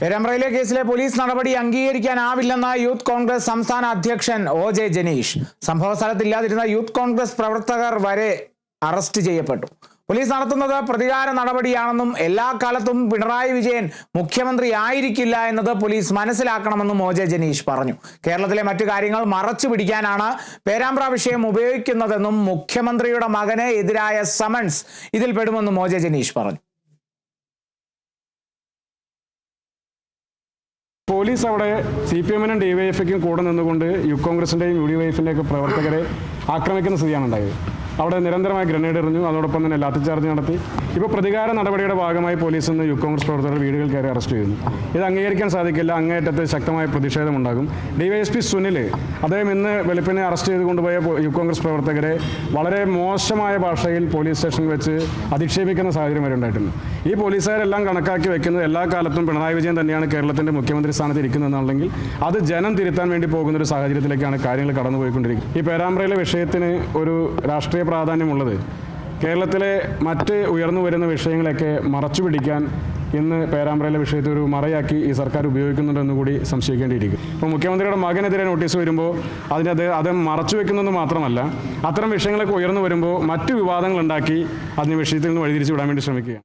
പെരമ്പ്രയിലെ കേസിലെ പോലീസ് നടപടി അംഗീകരിക്കാനാവില്ലെന്ന യൂത്ത് കോൺഗ്രസ് സംസ്ഥാന അധ്യക്ഷൻ ഒ ജെ ജനീഷ്. സംഭവ സ്ഥലത്തില്ലാതിരുന്ന യൂത്ത് കോൺഗ്രസ് പ്രവർത്തകർ വരെ അറസ്റ്റ് ചെയ്യപ്പെട്ടു. പോലീസ് നടത്തുന്നത് പ്രതികാര നടപടിയാണെന്നും എല്ലാ കാലത്തും പിണറായി വിജയൻ മുഖ്യമന്ത്രി ആയിരിക്കില്ല എന്നത് പോലീസ് മനസ്സിലാക്കണമെന്നും ഒ ജെ ജനീഷ് പറഞ്ഞു. കേരളത്തിലെ മറ്റു കാര്യങ്ങൾ മറച്ചു പിടിക്കാനാണ് പേരാമ്പ്ര വിഷയം ഉപയോഗിക്കുന്നതെന്നും മുഖ്യമന്ത്രിയുടെ മകന് എതിരായ സമൻസ് ഇതിൽ പെടുമെന്നും ഒ ജെ ജനീഷ് പറഞ്ഞു. പോലീസ് അവിടെ സി പി എമ്മിനും ഡി വൈ എഫിക്കും കൂടെ നിന്നുകൊണ്ട് യു കോൺഗ്രസിന്റെയും യു ഡി വൈ എഫിന്റെയൊക്കെ പ്രവർത്തകരെ ആക്രമിക്കുന്ന സ്ഥിതിയാണ് ഉണ്ടായത്. അവിടെ നിരന്തരമായി ഗ്രനേഡ് എറിഞ്ഞു അതോടൊപ്പം തന്നെ ലാത്തിച്ചാർജ് നടത്തി. ഇപ്പോൾ പ്രതികാര നടപടിയുടെ ഭാഗമായി പോലീസ് ഇന്ന് യു കോൺഗ്രസ് പ്രവർത്തകർ വീടുകൾ കയറി അറസ്റ്റ് ചെയ്യുന്നു. ഇത് അംഗീകരിക്കാൻ സാധിക്കില്ല അങ്ങേയറ്റത്ത് ശക്തമായ പ്രതിഷേധമുണ്ടാകും. D Y S P Sunil അദ്ദേഹം ഇന്ന് വെളുപ്പിനെ അറസ്റ്റ് ചെയ്ത് കൊണ്ടുപോയ യൂത്ത് കോൺഗ്രസ് പ്രവർത്തകരെ വളരെ മോശമായ ഭാഷയിൽ പോലീസ് സ്റ്റേഷനിൽ വെച്ച് അധിക്ഷേപിക്കുന്ന സാഹചര്യം വരെ ഉണ്ടായിട്ടുണ്ട്. ഈ പോലീസുകാരെല്ലാം കണക്കാക്കി വെക്കുന്നത് എല്ലാ കാലത്തും പിണറായി വിജയൻ തന്നെയാണ് കേരളത്തിന്റെ മുഖ്യമന്ത്രി സ്ഥാനത്ത് ഇരിക്കുന്നതെന്നുണ്ടെങ്കിൽ അത് ജനം തിരുത്താൻ വേണ്ടി പോകുന്ന ഒരു സാഹചര്യത്തിലേക്കാണ് കാര്യങ്ങൾ കടന്നുപോയിക്കൊണ്ടിരിക്കുന്നത്. ഈ പേരാമ്പ്രയിലെ വിഷയത്തിന് ഒരു രാഷ്ട്രീയ പ്രാധാന്യമുള്ളത്. കേരളത്തിലെ മറ്റ് ഉയർന്നു വരുന്ന വിഷയങ്ങളൊക്കെ മറച്ചു പിടിക്കാൻ ഇന്ന് പേരാമ്പ്രയിലെ വിഷയത്തെ ഒരു മറയാക്കി ഈ സർക്കാർ ഉപയോഗിക്കുന്നുണ്ടെന്ന് കൂടി സംശയിക്കേണ്ടിയിരിക്കും. ഇപ്പോൾ മുഖ്യമന്ത്രിയുടെ മകനെതിരെ നോട്ടീസ് വരുമ്പോൾ അതിന് അത് അത് മറച്ചു വെക്കുന്നതെന്ന് മാത്രമല്ല അത്തരം വിഷയങ്ങളൊക്കെ ഉയർന്നു വരുമ്പോൾ മറ്റു വിവാദങ്ങൾ ഉണ്ടാക്കി അതിന് വിഷയത്തിൽ നിന്ന് വഴിതിരിച്ചു വിടാൻ വേണ്ടി ശ്രമിക്കുകയാണ്.